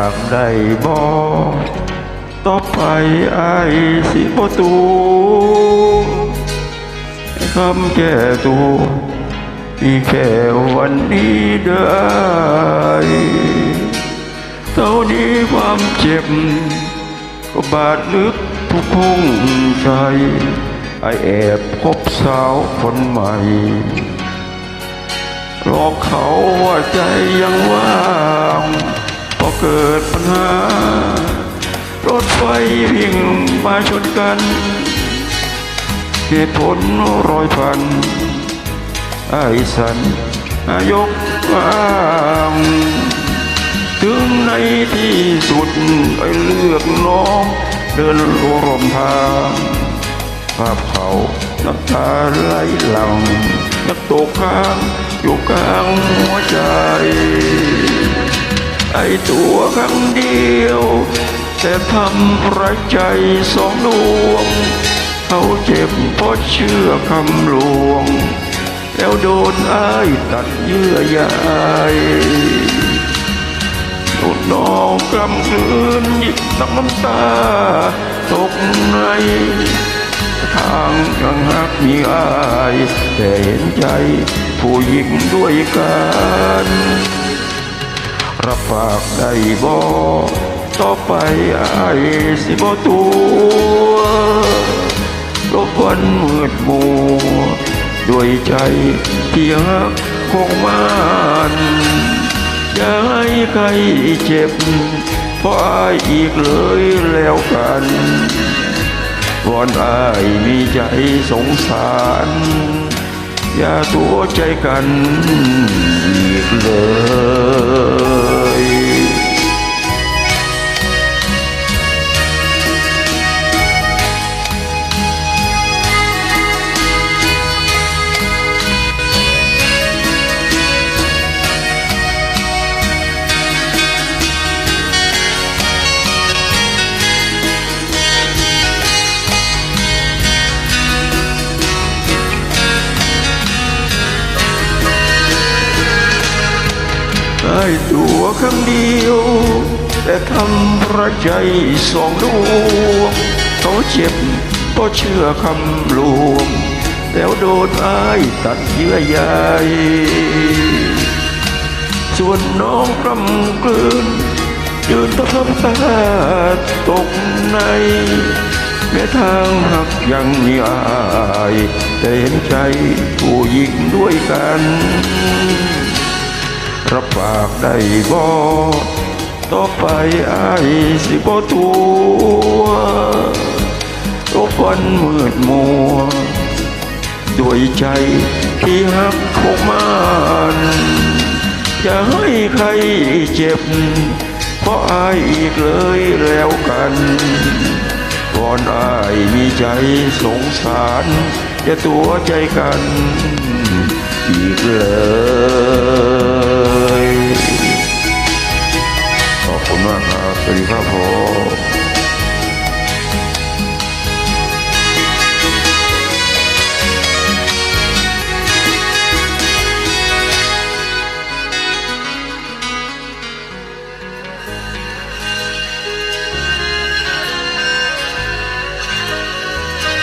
ากได้บอกต่อไปไอ้สิบ่ตูคำแก่ตัวมีแค่วันนี้ได้เท่านี้ความเจ็บ ก็บาดลึกทุกห้งใจ ไอแอบคบสาวคนใหม่หลอกเขาว่าใจยังว่าง เกิดปัญหา รถไฟวิ่งมาชนกัน เหตุผลรอยพันไอ้สันยกอ้างถึงในที่สุดไอ้เลือกน้องเดินลงรมทางภาพเขาน้ำตาไหลหลังนักตกข้างอยู่กลางหัวใจ ไอ้ตัวครั้งเดียว แต่ทำร้ใจสองดวงเขาเจ็บเพราะเชื่อคำลวง แล้วโดนไอ้ตัดเยื่อใยโดนองกำคืนหยิบน้ำน้ำตา ตกในทางยังหักมีอาย แต่เห็นใจผู้หญิงด้วยกัน รับปากได้บ่ต่อไปอายสิบ่ตัวรบวันมืดมัวด้วยใจที่หักคงมันอย่าให้ใครเจ็บเพราะอายอีกเลยแล้วกันวอนอายมีใจสงสาร อย่าตัวใจกัน ได้ตัวครั้งเดียว แต่ทำระใจสองดวงเขาเจ็บเพราะเชื่อคำลวงแล้วโดนอ้ายตัดเยื่อใยส่วนน้องกำกลืนยืนตะพำตาตกในแม้ทางหักยังมีอาย แต่เห็นใจผู้หญิงด้วยกัน รับปากได้บ่ต่อไปอายสิบ่ตัวรบวันมืดมัว ด้วยใจที่หักคงมันอย่าให้ใครเจ็บ เพราะอายอีกเลยแล้วกันก่อนอายมีใจสงสารอย่าตัวใจกัน อีกเลย